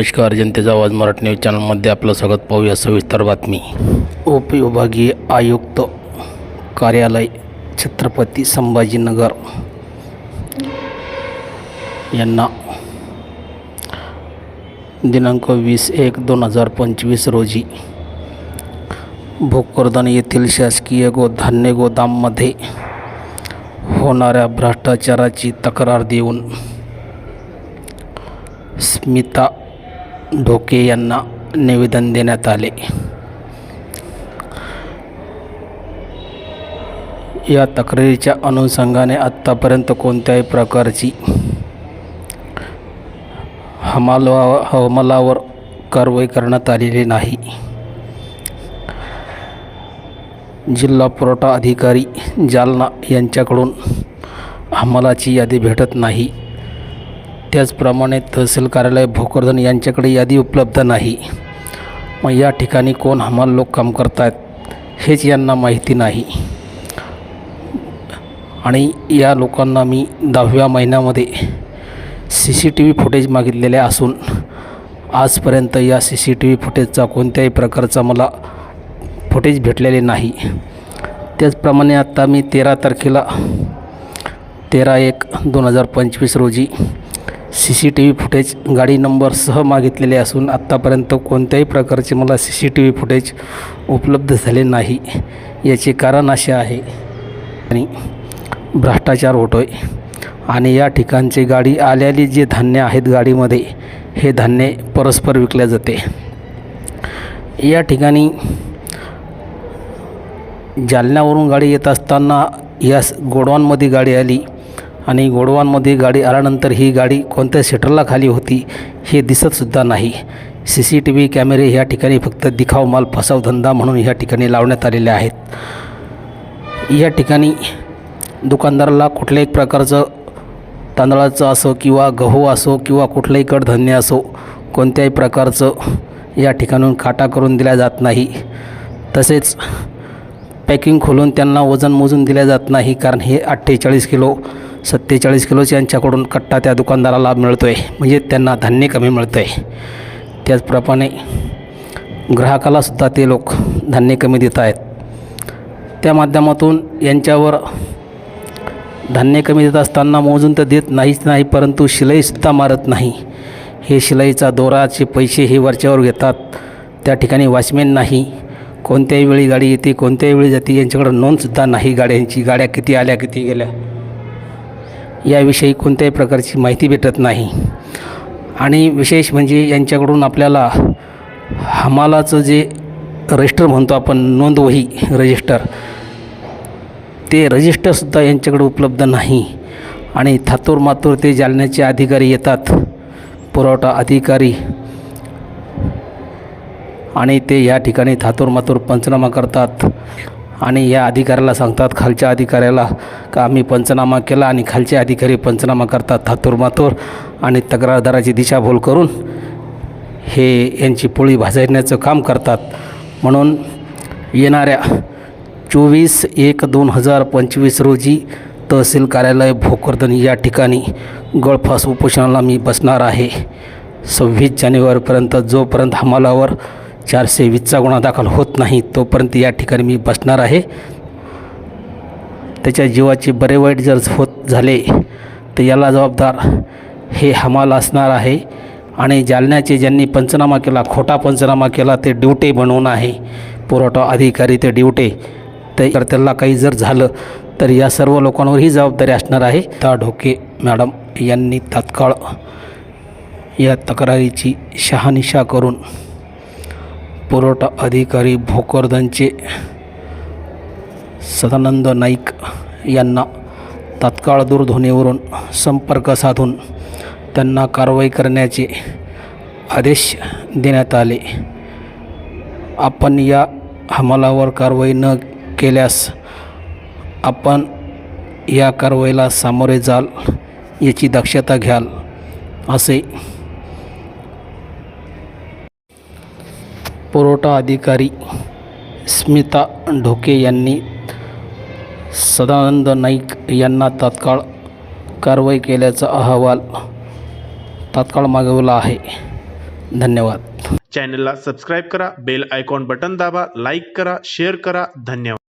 नमस्कार जनतेचा आवाज मराठी न्यूज चॅनलमध्ये आपलं स्वागत. पाहूया सविस्तर बातमी. उपविभागीय आयुक्त कार्यालय छत्रपती संभाजीनगर. यांना दिनांक वीस एक दोन हजार पंचवीस रोजी भोकरदन येथील शासकीय गोधान्य गोदाममध्ये होणाऱ्या भ्रष्टाचाराची तक्रार देऊन स्मिता ढोके यांना निवेदन देण्यात आले. या तक्रारीच्या अनुषंगाने आत्तापर्यंत कोणत्याही प्रकारची हमाला हमलावर कारवाई करण्यात आलेली नाही. जिल्हा पुरवठा अधिकारी जालना यांच्याकडून हमालाची यादी भेटत नाही. त्याचप्रमाणे तहसील कार्यालय भोकरदन यांच्याकडे यादी उपलब्ध नाही. मग या ठिकाणी कोण हमाल लोक काम करत आहेत हेच यांना माहिती नाही. आणि या लोकांना मी दहाव्या महिन्यामध्ये C C T V footage मागितलेले असून आजपर्यंत या सी सी टी व्ही फुटेजचा कोणत्याही प्रकारचा मला फुटेज भेटलेले नाही. त्याचप्रमाणे आत्ता मी तेरा तारखेला तेरा एक दोन हजार पंचवीस रोजी C C T V footage गाडी नंबरसह मागितलेले असून आत्तापर्यंत कोणत्याही प्रकारचे मला C C T V footage उपलब्ध झाले नाही याचे कारण असे आहे. आणि भ्रष्टाचार होतो आहे आणि या ठिकाणचे गाडी आलेली जे धान्य आहेत गाडीमध्ये हे धान्य परस्पर विकले जाते. या ठिकाणी जालन्यावरून गाडी येत असताना या स- गोडवानमध्ये गाडी आली. आणि गोडवानमध्ये गाडी आल्यानंतर ही गाडी कोणत्या सेटरला खाली होती हे दिसतसुद्धा नाही. सी सी टी व्ही कॅमेरे ह्या ठिकाणी फक्त दिखाव माल फसावधंदा म्हणून ह्या ठिकाणी लावण्यात आलेले आहेत. या ठिकाणी दुकानदाराला कुठल्याही प्रकारचं तांदळाचं असो किंवा गहू असो किंवा कुठलंही कडधान्य असो कोणत्याही प्रकारचं या ठिकाणून काटा करून दिला जात नाही. तसेच पॅकिंग खोलून त्यांना वजन मोजून दिल्या जात नाही कारण हे अठ्ठेचाळीस किलो सत्तेचाळीस किलोचे यांच्याकडून कट्टा त्या दुकानदाराला लाभ मिळतो आहे म्हणजे त्यांना धान्य कमी मिळतं आहे त्याचप्रमाणे ग्राहकालासुद्धा ते लोक धान्य कमी देत आहेत. त्या माध्यमातून यांच्यावर धान्य कमी देत असताना मोजून तर देत नाहीच नाही परंतु शिलाईसुद्धा मारत नाही. हे शिलाईचा दोराचे पैसे हे वरच्यावर घेतात. त्या ठिकाणी वॉचमॅन नाही. कोणत्याही वेळी गाडी येते कोणत्याही वेळी जाते यांच्याकडं नोंदसुद्धा नाही. गाड्यांची गाड्या किती आल्या किती गेल्या. याविषयी कोणत्याही प्रकारची माहिती भेटत नाही. आणि विशेष म्हणजे यांच्याकडून आपल्याला हमालाचं जे रजिस्टर म्हणतो आपण नोंदवही रजिस्टर ते रजिस्टरसुद्धा यांच्याकडे उपलब्ध नाही. आणि थातूर मातूर ते जालन्याचे अधिकारी येतात पुरवठा अधिकारी. आणि ते या ठिकाणी थातूर मातूर पंचनामा करतात. आणि या अधिकाऱ्याला सांगतात खालच्या अधिकाऱ्याला का आम्ही पंचनामा केला आणि खालचे अधिकारी पंचनामा करतात थातूरमातूर आणि तक्रारदाराची दिशाभूल करून हे यांची पोळी भाजण्याचं काम करतात. म्हणून येणाऱ्या चोवीस एक दोन हजार पंचवीस रोजी तहसील कार्यालय भोकरदन या ठिकाणी गळफास उपोषणाला मी बसणार आहे. सव्वीस जानेवारीपर्यंत जोपर्यंत हमालावर चारशे वीसचा गुन्हा दाखल होत नाही तोपर्यंत या ठिकाणी मी बसणार आहे. त्याच्या जीवाचे बरे वाईट जर होत झाले तर याला जबाबदार हे हमाल असणार आहे. आणि जालन्याचे ज्यांनी पंचनामा केला खोटा पंचनामा केला ते ड्युटे बनवून आहे. पुरवठा अधिकारी ते ड्युटे. तर त्याला काही जर झालं तर या सर्व लोकांवर ही जबाबदारी असणार आहे. त्या ढोके मॅडम यांनी तात्काळ या तक्रारीची शहानिशा करून पुरवठा अधिकारी भोकरदनचे सदानंद नाईक यांना तात्काळ दूरध्वनीवरून संपर्क साधून त्यांना कारवाई करण्याचे आदेश देण्यात आले. आपण या हमलावर कारवाई न केल्यास आपण या कारवाईला सामोरे जाल याची दक्षता घ्याल असे पुरवठा अधिकारी स्मिता ढोके यांनी सदानंद नाईक यांना तात्काळ कारवाई केल्याचा अहवाल तात्काळ मागवला आहे. धन्यवाद. चॅनलला सबस्क्राईब करा बेल आयकॉन बटन दाबा लाईक करा शेअर करा. धन्यवाद.